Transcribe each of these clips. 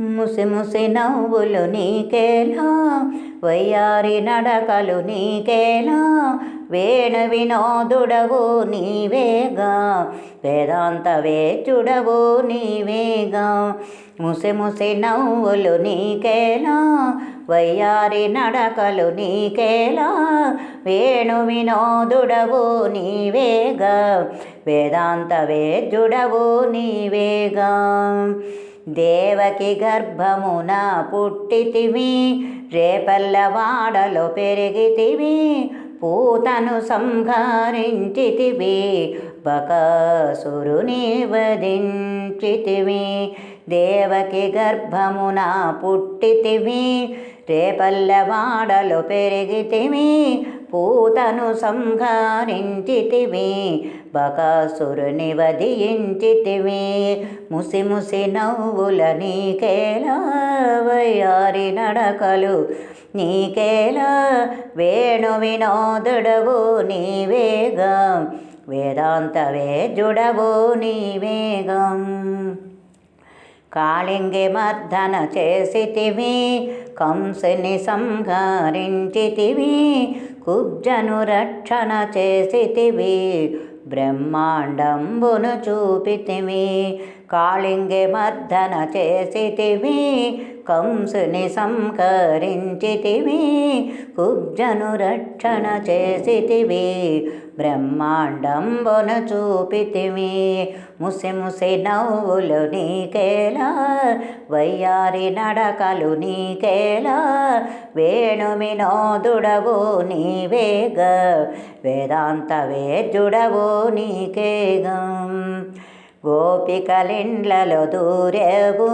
ముసి ముసి నవ్వులు నీకేలా? వయ్యారి నడకలు నీకేలా? వేణు వినోదుడవు నీవేగా? వేదాంత వేచుడవు నీవేగా? ముసి ముసి నవ్వులు నీకేలా? వయ్యారి నడకలు నీకేలా? వేణు వినోదుడవు నీవేగా? వేదాంత వేద్యుడవు నీవేగా? దేవకి గర్భమున పుట్టితివి రేపల్లవాడలో పెరిగితివి పూతను సంహరించితివి బకాసురుని వధించితివి దేవకి గర్భమున పుట్టితివి రేపల్లవాడలో పెరిగితివి పూతను సంహరించితివి బకాసురుని వధించితివి ముసి ముసి నవ్వుల నీకేలా వయ్యారి నడకలు నీకేలా? వేణు వినోదుడవు నీవేగా వేదాంత నీ నీవేగం. కాళింగి మర్దన చేసితివి కంసుని సంహరించితివి కుబ్జను రక్షణ చేసితివి బ్రహ్మాండంబును చూపితివి. కాళింగి మర్దన చేసితివి కంసుని సంహరించితివి కుబ్జను రక్షణ చేసితివి బ్రహ్మాండంబున చూపితివి. ముసి ముసి నవ్వులు నీకేలా వయ్యారి నడకలు నీకేలా వేణు వినోదుడవు నీవేగా వేదాంత వేద్యుడవు నీకేగం. గోపికలిండ్లలో దూరేవు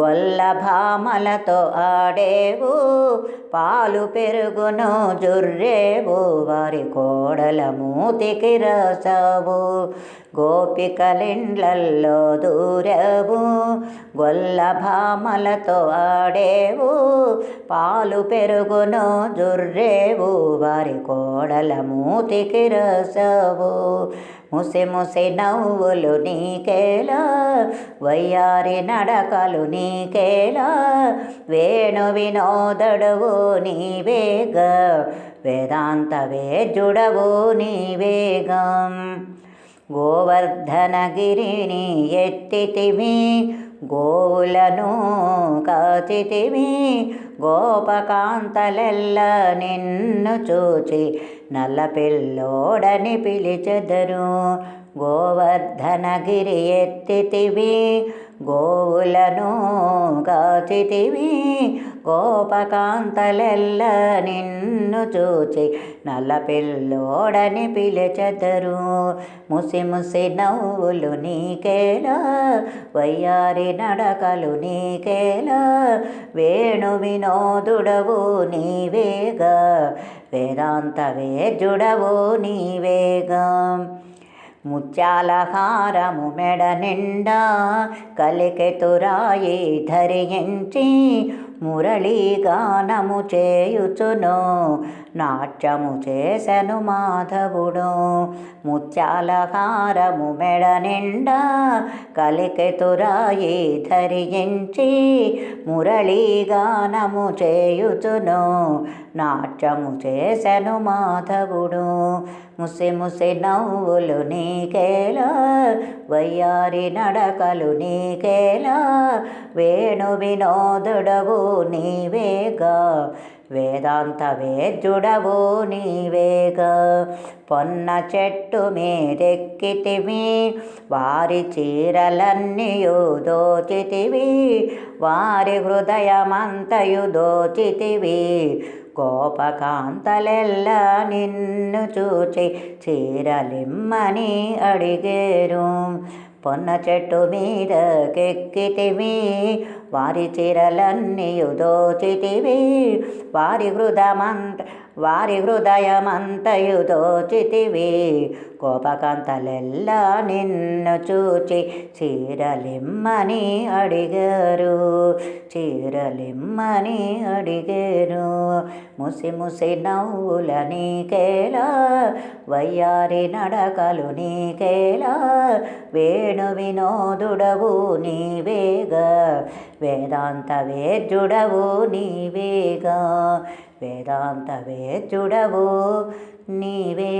గొల్ల భామలతో ఆడేవు పాలు పెరుగును జుర్రేవు వారి కోడల మూతికి రసవు. గోపికలిండ్లల్లో దూరవు గొల్ల భామలతో ఆడేవు పాలు పెరుగును జుర్రేవు వారి కోడల మూతికి రసవు. ముసి ముసి నవ్వులు నీకేలా వయ్యారి నడకలు నీకేలా వేణు వినోదడువు నీవేగా వేదాంత వేజుడవు నీవేగం. గోవర్ధనగిరిని ఎత్తితివి గోవులను కాచితివి గోపకాంతలెల్ల నిన్ను చూచి నల్ల పిల్లోడని పిలిచెదరు. గోవర్ధనగిరి ఎత్తితివి గోవులను కాచితివి గోపకాంతలెల్ల నిన్ను చూచి నల్ల పిల్లోడని పిలిచెదరు. ముసి ముసి నవ్వులు నీకేలా? వయ్యారి నడకలు నీకేలా? వేణు వినోదుడవు నీవేగా? వేదాంత వేజుడవు నీవేగా? ముత్యాలహారము మెడ నిండా కలికెతురాయి ధరించి మురళీగానము చేయుచును నాట్యము చేసెను మాధవుడు. ముత్యాలహారము మెడ నిండా కలికెతురాయి ధరించి మురళీగానము చేయుచును నాట్యము చేసెను మాధవుడు. ముసి ముసి నవ్వులు నీకేలా వయ్యారి నడకలు నీకేలా వేణు వినోదుడవు నీవేగా. వేదాంత వేద్యుడవు నీవేగా. పొన్న చెట్టు మీదెక్కితివి వారి చీరలన్నీయు దోచితివి వారి హృదయమంతయు దోచితివి. గోపకాంతలెల్ల నిన్ను చూచి చీరలిమ్మని అడిగేరు. పొన్న చెట్టు మీద కెక్కితివి. వారి చీరలన్నీ దోచితివి వారి హృదమంత వారి హృదయమంతయు దోచితివి కోపకాంతలెల్లా నిన్ను చూచి చీరలిమ్మని అడిగారు. చీరలిమ్మని అడిగారు. ముసి ముసి నవ్వుల నీకేలా? వయ్యారి నడకలు నీకేలా? వేణు వినోదుడవు నీవేగా? వేదాంత వేద్యుడవు నీవేగా. వేదాంత వేద్యుడవు నీవే